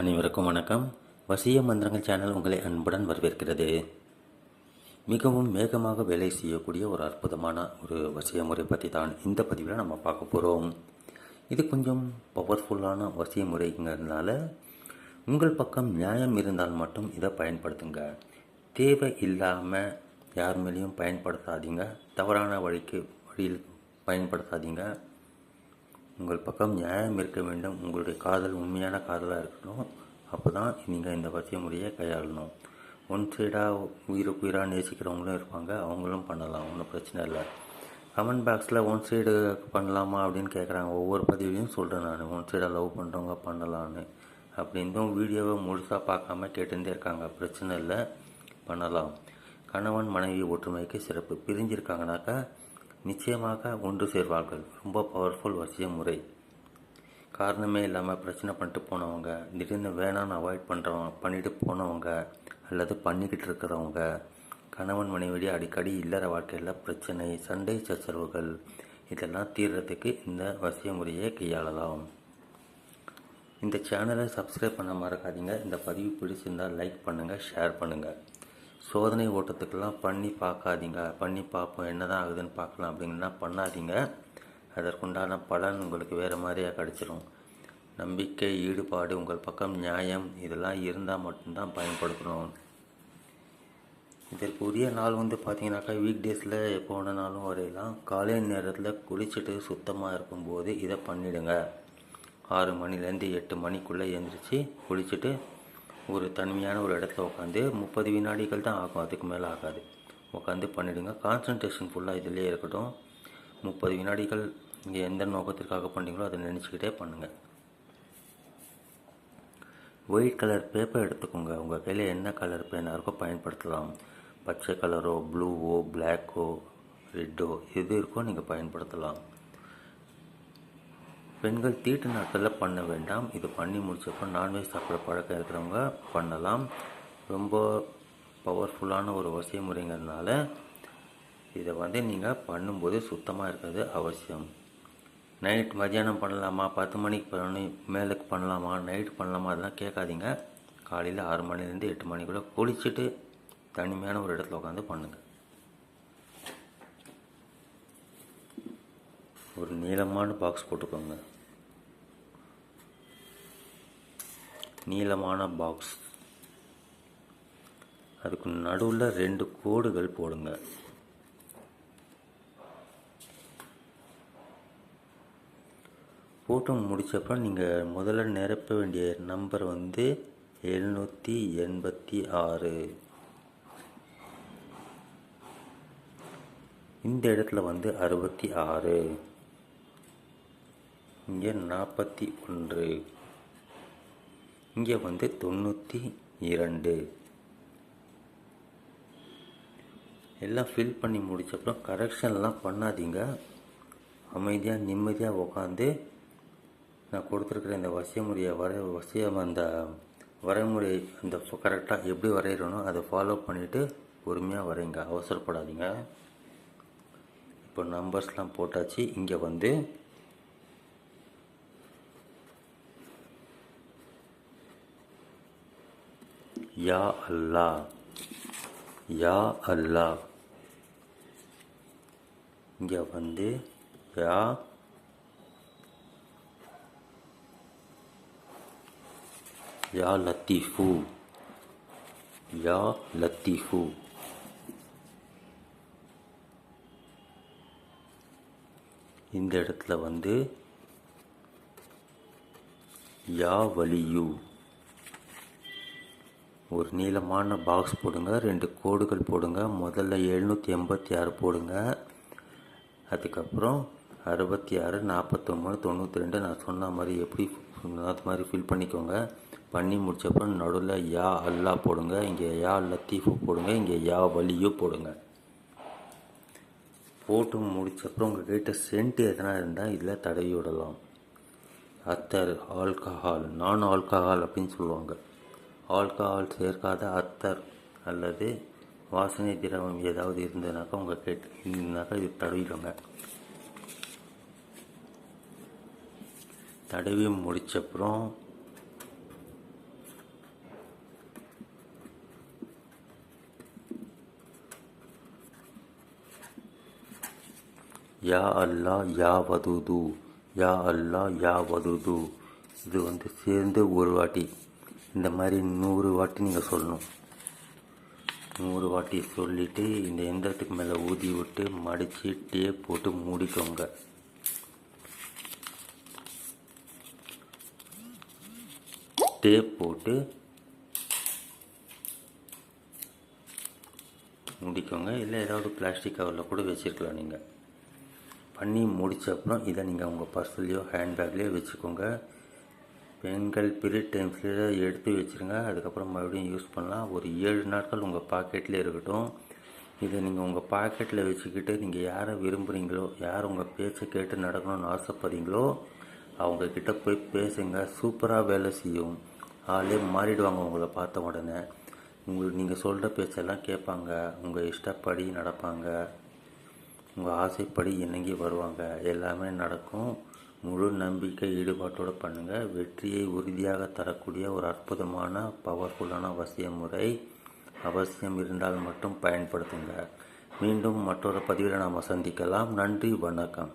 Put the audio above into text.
அனைவருக்கும் வணக்கம். வசிய மந்திரங்கள் சேனல் உங்களை அன்புடன் வரவேற்கிறது. மிகவும் வேகமாக வேலை செய்யக்கூடிய ஒரு அற்புதமான ஒரு வசிய முறை பற்றி தான் இந்த பதிவில் நம்ம பார்க்க போகிறோம் இது கொஞ்சம் பவர்ஃபுல்லான வசிய முறைங்கிறதுனால உங்கள் பக்கம் நியாயம் இருந்தால் மட்டும் இதை பயன்படுத்துங்க. தேவை இல்லாமல் யார் மேலேயும் பயன்படுத்தாதீங்க. தவறான வழிக்கு வழியில் பயன்படுத்தாதீங்க. உங்கள் பக்கம் நியாயம் இருக்க வேண்டும். உங்களுடைய காதல் உண்மையான காதலாக இருக்கணும். அப்போ தான் நீங்கள் இந்த வசிய முறையை கையாளணும். ஒன் சைடாக உயிருக்கு உயிராக நேசிக்கிறவங்களும் இருப்பாங்க. அவங்களும் பண்ணலாம். ஒன்றும் பிரச்சனை இல்லை. கமெண்ட் பாக்ஸில் ஒன் சைடு பண்ணலாமா அப்படின்னு கேட்குறாங்க ஒவ்வொரு பதிவுலையும் சொல்கிறேன் நான். ஒன் சைடாக லவ் பண்ணுறவங்க பண்ணலான்னு. அப்படின்றும் வீடியோவை முழுசாக பார்க்காம கேட்டுருந்தே இருக்காங்க. பிரச்சனை இல்லை. பண்ணலாம். கணவன் மனைவி ஒற்றுமைக்கு சிறப்பு. பிரிஞ்சிருக்காங்கனாக்கா நிச்சயமாக ஒன்று சேர்வார்கள். ரொம்ப பவர்ஃபுல் வசிய முறை. காரணமே இல்லாமல் பிரச்சனை பண்ணிட்டு போனவங்க திடீர்னு வேணான்னு அவாய்ட் பண்ணுறவங்க பண்ணிட்டு போனவங்க அல்லது பண்ணிக்கிட்டு இருக்கிறவங்க கணவன் மனைவி அடிக்கடி இல்லற வாழ்க்கையில் பிரச்சனை சண்டை சச்சரவுகள் இதெல்லாம் தீர்றதுக்கு இந்த வசிய முறையை கையாளலாம். இந்த சேனலை சப்ஸ்கிரைப் பண்ண மறக்காதீங்க. இந்த பதிவு பிடிச்சிருந்தால் லைக் பண்ணுங்கள் ஷேர் பண்ணுங்கள் சோதனை ஓட்டத்துக்கெல்லாம் பண்ணி பார்க்காதீங்க. பண்ணி பார்ப்போம் என்ன தான் ஆகுதுன்னு பார்க்கலாம். அப்படின்னா பண்ணாதீங்க. அதற்குண்டான பலன் உங்களுக்கு வேறு மாதிரியாக கிடச்சிரும். நம்பிக்கை ஈடுபாடு உங்கள் பக்கம் நியாயம் இதெல்லாம் இருந்தால் மட்டும்தான் பயன்படுத்தணும். இதற்கு உரிய நாள் வந்து பார்த்தீங்கன்னாக்கா வீக் டேஸில் எப்போ வேணாலும் வரையலாம். காலை நேரத்தில் குளிச்சுட்டு சுத்தமாக இருக்கும்போது இதை பண்ணிவிடுங்க ஆறு மணிலேருந்து எட்டு மணிக்குள்ளே எழுந்திரிச்சு குளிச்சுட்டு ஒரு தனிமையான ஒரு இடத்துல உட்காந்து முப்பது வினாடிகள் தான் ஆகும் அதுக்கு மேலே ஆகாது. உட்காந்து பண்ணிவிடுங்க கான்சன்ட்ரேஷன் ஃபுல்லாக இதிலே இருக்கட்டும். முப்பது வினாடிகள் நீங்கள் எந்த நோக்கத்திற்காக பண்ணுறீங்களோ அதை நினச்சிக்கிட்டே பண்ணுங்கள் ஒயிட் கலர் பேப்பர் எடுத்துக்கோங்க. உங்கள் கையில் என்ன கலர் பேனாக இருக்கோ பயன்படுத்தலாம். பச்சை கலரோ ப்ளூவோ பிளாக்கோ ரெட்டோ எது இருக்கோ நீங்கள் பயன்படுத்தலாம். பெண்கள் தீட்டு நாட்களில் பண்ண வேண்டாம். இது பண்ணி முடிச்சப்போ நான்வெஜ் சாப்பிட்ற பழக்கம் இருக்கிறவங்க பண்ணலாம். ரொம்ப பவர்ஃபுல்லான ஒரு வசிய முறைங்கிறதுனால இதை வந்து நீங்கள் பண்ணும்போது சுத்தமாக இருக்கிறது அவசியம். நைட் மதியானம் பண்ணலாமா? பத்து மணிக்கு பண்ணி மேலுக்கு பண்ணலாமா? நைட் பண்ணலாமா? அதெல்லாம் கேட்காதீங்க. காலையில் ஆறு மணிலேருந்து எட்டு மணிக்குள்ளே குளிச்சுட்டு தனிமையான ஒரு இடத்துல உட்காந்து பண்ணுங்கள் ஒரு நீளமான பாக்ஸ் போட்டுக்கோங்க. நீளமான பாக்ஸ் அதுக்கு நடுவில் ரெண்டு கோடுகள் போடுங்க. போட்டு முடித்தப்போ நீங்கள் முதல்ல நிரப்ப வேண்டிய நம்பர் வந்து எழுநூற்றி எண்பத்தி ஆறு. இந்த இடத்துல வந்து அறுபத்தி ஆறு. இங்கே நாற்பத்தி ஒன்று. இங்கே வந்து தொண்ணூற்றி இரண்டு. எல்லாம் ஃபில் பண்ணி முடிச்சப்பறம் கரெக்ஷன்லாம் பண்ணாதீங்க. அமைதியாக நிம்மதியாக உட்காந்து நான் கொடுத்துருக்குற இந்த வசியமுறையை வர வசியம் அந்த வரைமுறை அந்த கரெக்டாக எப்படி வரைகிறனோ அதை ஃபாலோ பண்ணிவிட்டு பொறுமையாக வரைங்க. அவசரப்படாதீங்க. இப்போ நம்பர்ஸ்லாம் போட்டாச்சு. இங்கே வந்து யா அல்லா யா அல்லா. இங்கே வந்து யா யா லத்தீஃபு. யா லத்தீஃபு. இந்த இடத்துல வந்து யா வலியூ. ஒரு நீளமான பாக்ஸ் போடுங்க ரெண்டு கோடுகள் போடுங்க முதல்ல எழுநூற்றி எண்பத்தி ஆறு போடுங்க. அதுக்கப்புறம் அறுபத்தி ஆறு நாற்பத்தொம்பது தொண்ணூற்றி ரெண்டு நான் சொன்ன மாதிரி எப்படி அது மாதிரி ஃபில் பண்ணிக்கோங்க. பண்ணி முடிச்சப்பறம் நடுவில் யா அல்லா போடுங்க இங்கே யா லத்தீஃபு போடுங்க இங்கே யா வலியும் போடுங்க. போட்டு முடிச்சப்பறம் உங்கள் கிட்ட சென்ட் எதனா இருந்தால் இதில் தடவி விடலாம். அத்தர் ஆல்கஹால் நான் ஆல்கஹால் அப்படின்னு சொல்லுவாங்க. ஆல்கஹால் சேர்க்காத அத்தர் அல்லது வாசனை திரவம் ஏதாவது இருந்ததுனாக்கா உங்கள் கேட்டு இருந்தாக்கா இது தடவிடுங்க. தடவி முடிச்சப்புறம் யா அல்லா யா வதுது யா அல்லா யா வதுது இது வந்து சேர்ந்து ஒரு வாட்டி. இந்த மாதிரி நூறு வாட்டி நீங்கள் சொல்லணும். நூறு வாட்டி சொல்லிவிட்டு இந்த எந்திரத்துக்கு மேலே ஊதி விட்டு மடித்து டேப் போட்டு மூடிக்கோங்க. டேப் போட்டு முடிக்கோங்க. இல்லை ஏதாவது பிளாஸ்டிக் கவரில் கூட வச்சுருக்கலாம் நீங்கள் பண்ணி முடித்த அப்புறம் இதை நீங்கள் உங்கள் பர்ஸ்லேயோ ஹேண்ட்பேக்லேயோ வச்சுக்கோங்க. பெண்கள் பீரியட் டைம்ஸில் எடுத்து வச்சுருங்க. அதுக்கப்புறம் மறுபடியும் யூஸ் பண்ணலாம். ஒரு ஏழு நாட்கள் உங்கள் பாக்கெட்டில் இருக்கட்டும். இதை நீங்கள் உங்கள் பாக்கெட்டில் வச்சுக்கிட்டு நீங்கள் யாரை விரும்புகிறீங்களோ யார் உங்கள் பேச்சை கேட்டு நடக்கணும்னு ஆசைப்படுறீங்களோ அவங்கக்கிட்ட போய் பேசுங்க. சூப்பராக வேலை செய்யும். ஆளே மாறிடுவாங்க உங்களை பார்த்த உடனே. உங்களுக்கு நீங்கள் சொல்கிற பேச்செல்லாம் கேட்பாங்க. உங்கள் இஷ்டப்படி நடப்பாங்க. உங்கள் ஆசைப்படி இணங்கி வருவாங்க. எல்லாமே நடக்கும். முழு நம்பிக்கை ஈடுபாட்டோடு பண்ணுங்கள் வெற்றியை உறுதியாக தரக்கூடிய ஒரு அற்புதமான பவர்ஃபுல்லான அவசிய முறை அவசியம் இருந்தால் மட்டும் பயன்படுத்துங்க. மீண்டும் மற்றொரு பதிவில் நாம் சந்திக்கலாம். நன்றி வணக்கம்.